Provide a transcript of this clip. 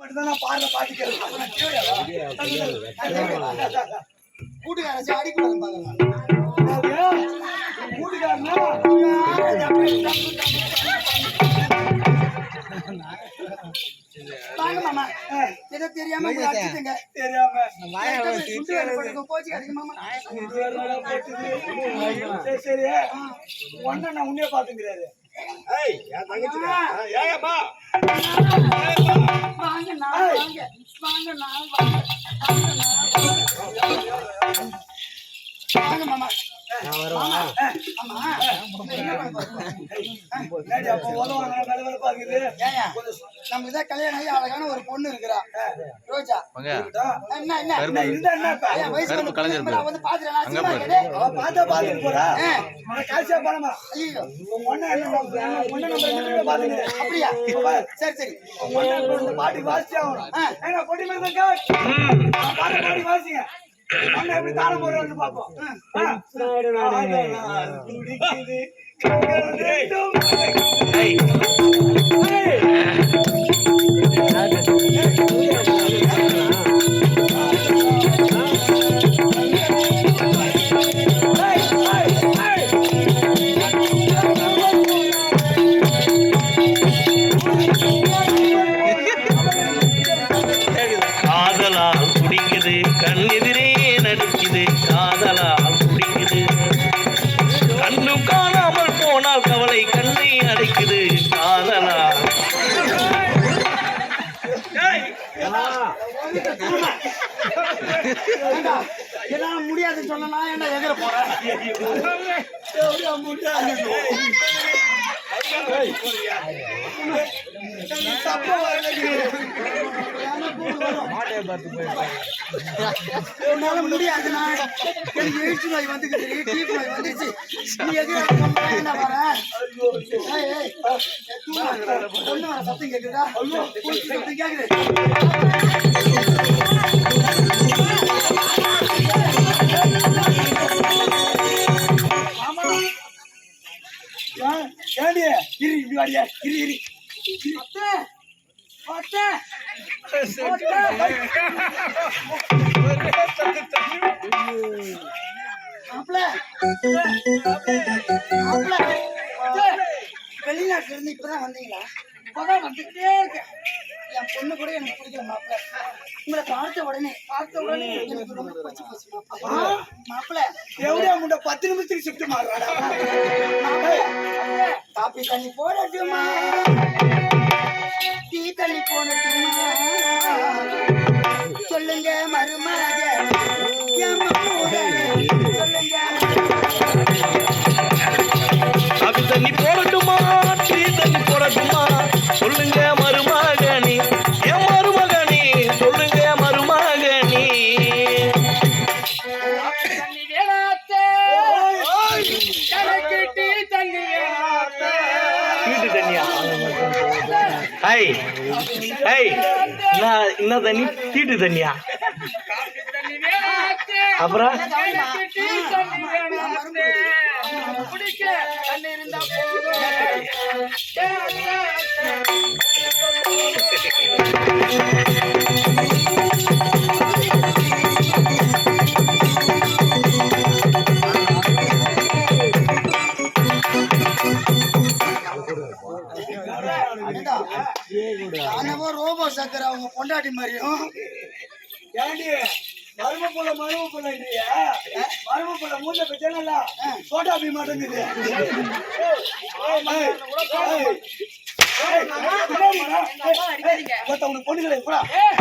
மட்டும்தான் நான் நான் கேளுடா. கூட்டுக்காரன் அடிக்கூடாது? வாங்க மாமா. ஏதோ தெரியாம உங்களை அடிச்சுட்டுங்க. தெரியாம. கோச்சிக்காதீங்க மாமா. சரி. உன்னை நான் உன்னையே பாத்துக்கிறாரு. ஏய், என் தங்கச்சிடா. ஆ, ஏங்கம்மா? வாங்க நான் வாங்க. வாங்க நான் வாங்க. வாங்க. பாக்குது. ஏங்க நமக்கு தான் கல்யாணம் ஆகி அழகான ஒரு பொண்ணு இருக்கிறா ரோஜா என்ன என்ன இருந்தா என்ன வயசு வந்து பாத்துறேன் பார்த்தா பாத்துட்டு போறா. ஆ. பணமா? ஐயோ அப்படியா சரி சரி உன் பொண்ணை ஆகணும். பாட்டு பாடி வாசிங்க. எப்படி தாளம் போடுறான்னு பார்ப்போம். இன்னும் காணாமல் போனால் கவலை கண்ணை அடைக்குது காதலா முடியாது என்னால சொன்னா என்ன எதிர போறேன் முடியாது. தப்பா வரலைங்க. என்னால முடியாதுண்ணா எனக்கு எழுச்சி நோய் வந்துக்குது டீப் நோய் வந்துச்சு நீ எதிர என்ன வர பொண்ணு வர சத்தம் கேக்குதா சத்தம் கேக்குது ஏன், இரு, இப்படி வாடியா. இரு, இரு. அத்தை, அத்தை, மாப்பிள. மாப்பிள. அத்தை, வெளிநாட்டுல இருந்து இப்பதான் வந்தீங்களா? இப்பதான் வந்துட்டே இருக்கேன். என் பொண்ணு கூட எனக்கு பிடிக்கல மாப்பிள. உங்களை பார்த்த உடனே பார்த்த உடனே எனக்கு ரொம்ப போச்சு மாப்பிள. மாப்பிள. எவ்வளவு முண்டை பத்து நிமிஷத்துக்கு shift மாறுறாடா. காப்பி தண்ணி போடட்டுமா? டீ தண்ணி போடட்டுமா? சொல்லுங்க மருமக காபி தண்ணி போடட்டுமா? டீ தண்ணி போடட்டுமா சொல்லுங்க மருமகனே. என் மருமகனே சொல்லுங்க மருமகனே. தண்ணி தண்ணியா? ஹை ஹை என்ன என்ன தண்ணி? தீட்டு தண்ணியா? அப்புறம்? எனக்கு டீ அண்ணவோ ரோபோ சக்கர அவங்க பொண்டாட்டி மாதிரியும். ஏண்டி, மரும புள்ள, மரும புள்ளன்றியா? மரும புள்ள மூஞ்ச பத்தியானல்ல? சோடா பீ மாட்டேங்குது. ஏய்,